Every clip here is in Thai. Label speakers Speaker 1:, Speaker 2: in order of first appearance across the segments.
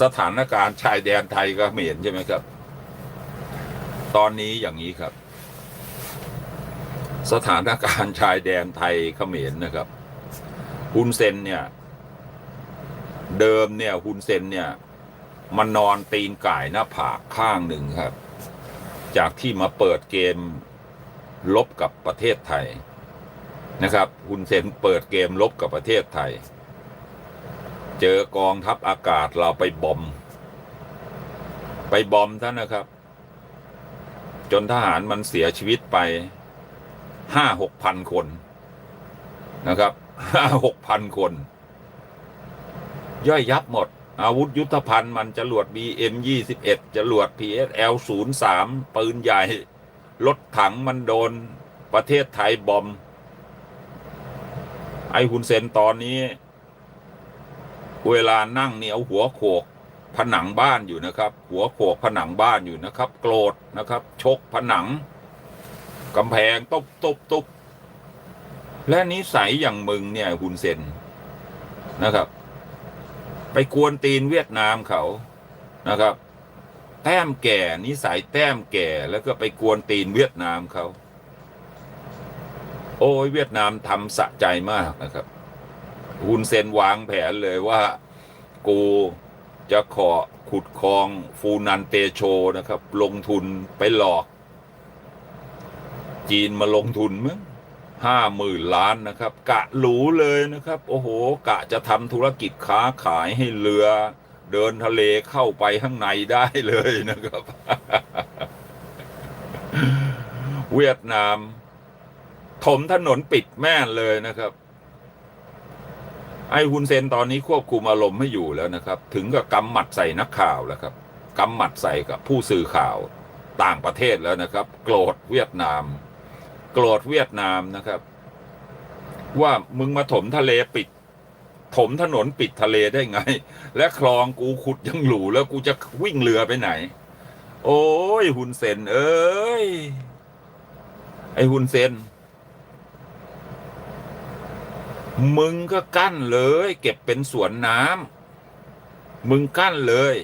Speaker 1: สถานการณ์ชายแดนไทยก็เขมรใช่ไหมครับ ตอนนี้อย่างนี้ครับ สถานการณ์ชายแดนไทยเขมรนะครับฮุนเซนเนี่ย เดิมเนี่ยฮุนเซนเนี่ย มันนอนตีนก่ายหน้าผากข้างหนึ่งครับ จากที่มาเปิดเกมลบกับประเทศไทยนะครับฮุนเซนเปิดเกมลบกับประเทศไทย เจอกองทัพอากาศเราไปบอม ไปบอมท่านนะครับ จนทหารมันเสียชีวิตไปห้าหกพันคนนะครับห้าหกพันคน ย่อยยับหมด อาวุธยุทธภัณฑ์มันจรวด BM 21จรวด PSL 03ปืนใหญ่ รถถังมันโดนประเทศไทยบอม ไอฮุนเซนตอนนี้ เวลานั่งเนี่ยเอาหัวโขกผนังบ้านอยู่นะครับ หัวโขกผนังบ้านอยู่นะครับ โกรธนะครับ ชกผนังกำแพงตบตบตบและนิสัยอย่างมึงเนี่ยฮุนเซนนะครับ ไปกวนตีนเวียดนามเขานะครับ แต้มแก่นิสัยแต้มแก่แล้วก็ไปกวนตีนเวียดนามเขา โอ้ยเวียดนามทำสะใจมากนะครับ ฮุนเซนวางแผนเลยว่า กูจะขอขุดคลองฟูนันเตโชนะครับ ลงทุนไปหลอก จีนมาลงทุนมั้งห้าหมื่นล้านนะครับ กะหรูเลยนะครับ โอ้โห กะจะทำธุรกิจค้าขายให้เรือ เดินทะเลเข้าไปข้างในได้เลยนะครับ เวียดนาม ถมถนนปิดแม่นเลยนะครับ ไอฮุนเซนตอนนี้ควบคุมอารมณ์ไม่อยู่แล้วนะครับ ถึงกับกำหมัดใส่นักข่าวแล้วครับกำหมัดใส่กับผู้สื่อข่าวต่างประเทศแล้วนะครับ โกรธเวียดนาม โกรธเวียดนามนะครับ ว่ามึงมาถมทะเลปิด ถมถนนปิดทะเลได้ไง และคลองกูขุดยังหลูแล้วกูจะวิ่งเรือไปไหน โอ้ยฮุนเซนเอ้ยไอฮุนเซน มึงก็กั้นเลย เก็บเป็นสวนน้ำมึงกั้นเลย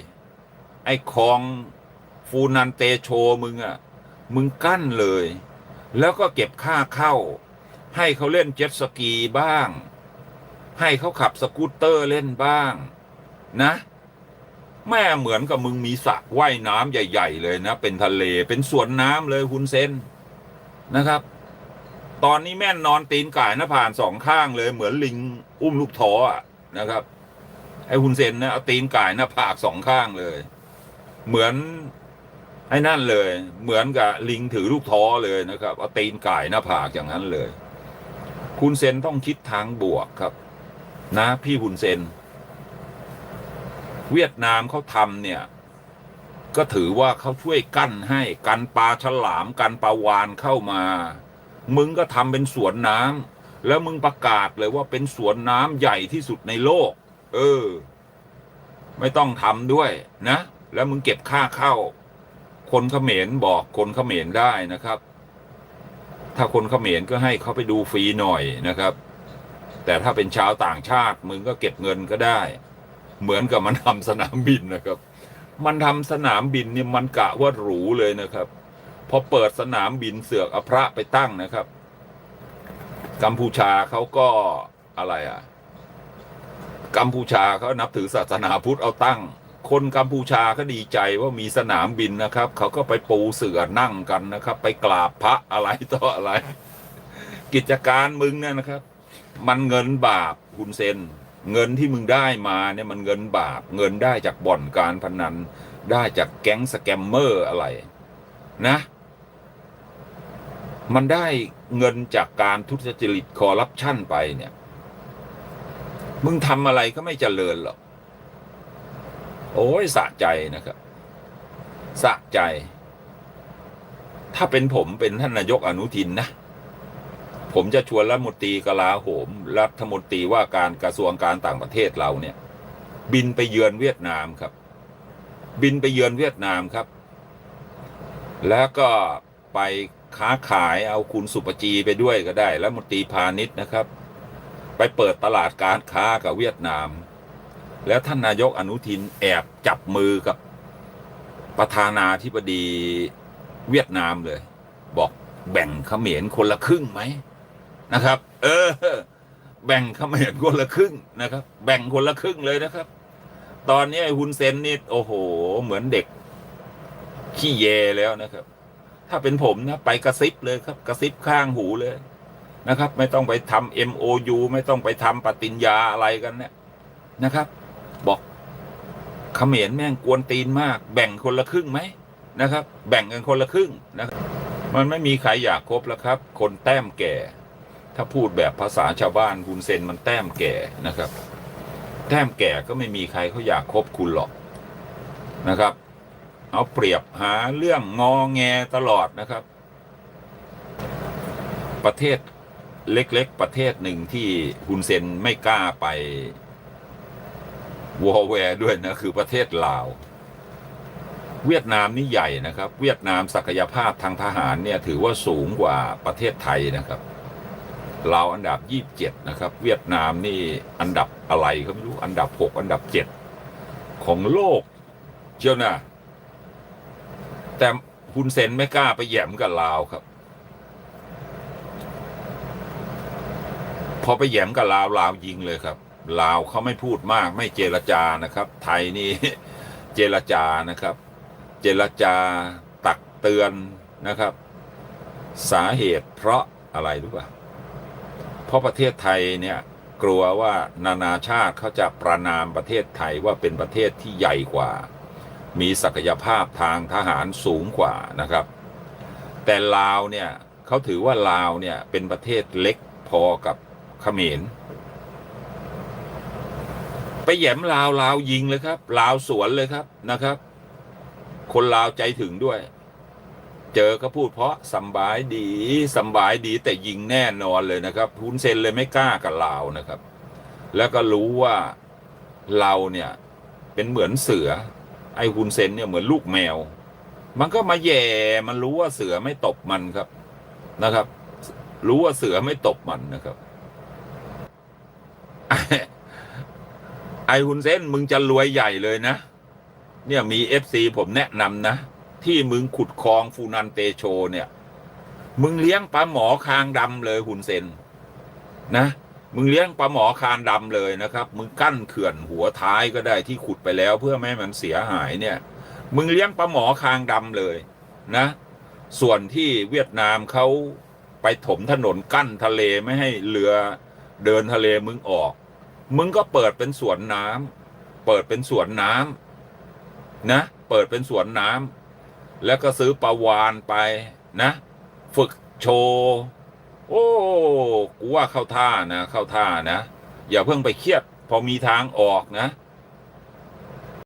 Speaker 1: ไอ้คลองฟูนันเตโชมึงอะ่ะ มึงกั้นเลย แล้วก็เก็บค่าเข้า ให้เขาเล่นเจ็ตสกีบ้าง ให้เขาขับสกูตเตอร์เล่นบ้าง นะ แม่เหมือนกับมึงมีสระว่ายน้ำใหญ่ ๆ เลยนะ เป็นทะเลเป็นสวนน้ำเลยฮุนเซนนะครับ ตอนนี้แม่นนอนตีนก่ายหน้าผ่านสองข้างเลยเหมือนลิงอุ้มลูกท้ออะนะครับ ไอ้ฮุนเซนนะเอาตีนก่ายหน้าผากสองข้างเลย เหมือนไอ้นั่นเลย เหมือนกับลิงถือลูกท้อเลยนะครับเอาตีนก่ายหน้าผากอย่างนั้นเลย คุณเซนต้องคิดทางบวกครับ นะพี่ฮุนเซน เวียดนามเขาทำเนี่ยก็ถือว่าเขาช่วยกั้นให้กันปลาฉลามกันปลาวานเข้ามา มึงก็ทำเป็นสวนน้ำแล้วมึงประกาศเลยว่าเป็นสวนน้ำใหญ่ที่สุดในโลก เออ ไม่ต้องทำด้วยนะ แล้วมึงเก็บค่าเข้า คนเขมรบอกคนเขมรได้นะครับ ถ้าคนเขมรก็ให้เขาไปดูฟรีหน่อยนะครับ แต่ถ้าเป็นชาวต่างชาติ มึงก็เก็บเงินก็ได้ เหมือนกับมันทำสนามบินนะครับ มันทำสนามบินเนี่ยมันกะว่าหรูเลยนะครับ พอเปิดสนามบินเสือกอพระไปตั้งนะครับ กัมพูชาเขาก็อะไรอะ กัมพูชาเขานับถือศาสนาพุทธเอาตั้ง คนกัมพูชาก็ดีใจว่ามีสนามบินนะครับเขาก็ไปปูเสือนั่งกันนะครับ ไปกราบพระอะไรต่ออะไร กิจการมึงเนี่ยนะครับ มันเงินบาปคุณเซนเงินที่มึงได้มาเนี่ยมันเงินบาป เงินได้จากบ่อนการพนัน ได้จากแก๊งสแกมเมอร์อะไร นะ มันได้เงินจากการทุจริตคอร์รัปชันไปเนี่ย มึงทำอะไรก็ไม่เจริญหรอก โอ้ยสะใจนะครับสะใจ ถ้าเป็นผมเป็นท่านนายกอนุทินนะ ผมจะชวนรัฐมนตรีกลาโหม รัฐมนตรีว่าการกระทรวงการต่างประเทศเราเนี่ย บินไปเยือนเวียดนามครับ บินไปเยือนเวียดนามครับ แล้วก็ไป ค้าขายเอาคุณสุปจีไปด้วยก็ได้แล้วมนตรีพาณิชย์นะครับ ไปเปิดตลาดการค้ากับเวียดนาม แล้วท่านนายกอนุทินแอบจับมือกับประธานาธิบดีเวียดนามเลย บอกแบ่งเขมรคนละครึ่งไหมนะครับ เออ แบ่งเขมรคนละครึ่งนะครับ แบ่งคนละครึ่งเลยนะครับ ตอนนี้ไอ้ฮุนเซนนี่โอ้โห เหมือนเด็กขี้เยแล้วนะครับ ถ้าเป็นผมนะ ไปกระซิบเลยครับ กระซิบข้างหูเลยนะครับ ไม่ต้องไปทำ MOU ไม่ต้องไปทำปฏิญญาอะไรกันเนี่ยนะครับ บอกเขมรแม่งกวนตีนมาก แบ่งคนละครึ่งไหมนะครับ แบ่งกันคนละครึ่งนะครับมันไม่มีใครอยากคบแล้วครับ คนแต้มแก่ ถ้าพูดแบบภาษาชาวบ้านคุณเซนมันแต้มแก่นะครับ แต้มแก่ก็ไม่มีใครเขาอยากคบคุณหรอกนะครับ เอาเปรียบหาเรื่องงอแงตลอดนะครับ ประเทศเล็ก ๆ ประเทศหนึ่งที่คุณเซนไม่กล้าไปวอลแวร์ด้วยนะ คือประเทศลาว เวียดนามนี่ใหญ่นะครับ เวียดนามศักยภาพทางทหารเนี่ยถือว่าสูงกว่าประเทศไทยนะครับลาวอันดับยี่บเจ็ดนะครับ เวียดนามนี่อันดับอะไรก็ไม่รู้ อันดับหกอันดับเจ็ดของโลกเชียวนะ แต่ฮุนเซนไม่กล้าไปแย่มกับลาวครับ พอไปแย่มกับลาวลาวยิงเลยครับลาวเขาไม่พูดมากไม่เจรจานะครับ ไทยนี่เจรจานะครับ เจรจาตักเตือนนะครับ สาเหตุเพราะอะไรรู้ป่ะเพราะประเทศไทยเนี่ยกลัวว่านานาชาติเขาจะประนามประเทศไทยว่าเป็นประเทศที่ใหญ่กว่า มีศักยภาพทางทหารสูงกว่านะครับ แต่ลาวเนี่ยเขาถือว่าลาวเนี่ยเป็นประเทศเล็กพอกับเขมรไปแหยมลาวลาวยิงเลยครับลาวสวนเลยครับนะครับ คนลาวใจถึงด้วย เจอก็พูดเพราะสำบายดีสำบายดีแต่ยิงแน่นอนเลยนะครับฮุนเซนเลยไม่กล้ากับลาวนะครับ แล้วก็รู้ว่าเราเนี่ยเป็นเหมือนเสือ ไอ้ฮุนเซนเนี่ยเหมือนลูกแมว มันก็มาแย่มันรู้ว่าเสือไม่ตบมันครับนะครับ รู้ว่าเสือไม่ตบมันนะครับไอฮุนเซนมึงจะรวยใหญ่เลยนะ เนี่ยมีเอฟซีผมแนะนำนะ ที่มึงขุดคลองฟูนันเตโชเนี่ย มึงเลี้ยงปลาหมอคางดำเลยฮุนเซนนะ มึงเลี้ยงปลาหมอคางดำเลยนะครับ มึงกั้นเขื่อนหัวท้ายก็ได้ที่ขุดไปแล้วเพื่อไม่ให้มันเสียหายเนี่ย มึงเลี้ยงปลาหมอคางดำเลยนะ ส่วนที่เวียดนามเขาไปถมถนนกั้นทะเลไม่ให้เรือเดินทะเลมึงออก มึงก็เปิดเป็นสวนน้ำเปิดเป็นสวนน้ำนะ เปิดเป็นสวนน้ำแล้วก็ซื้อปลาวานไปนะ ฝึกโชว์ โอ้กูว่าเข้าท่านะ เข้าท่านะ อย่าเพิ่งไปเครียด พอมีทางออกนะ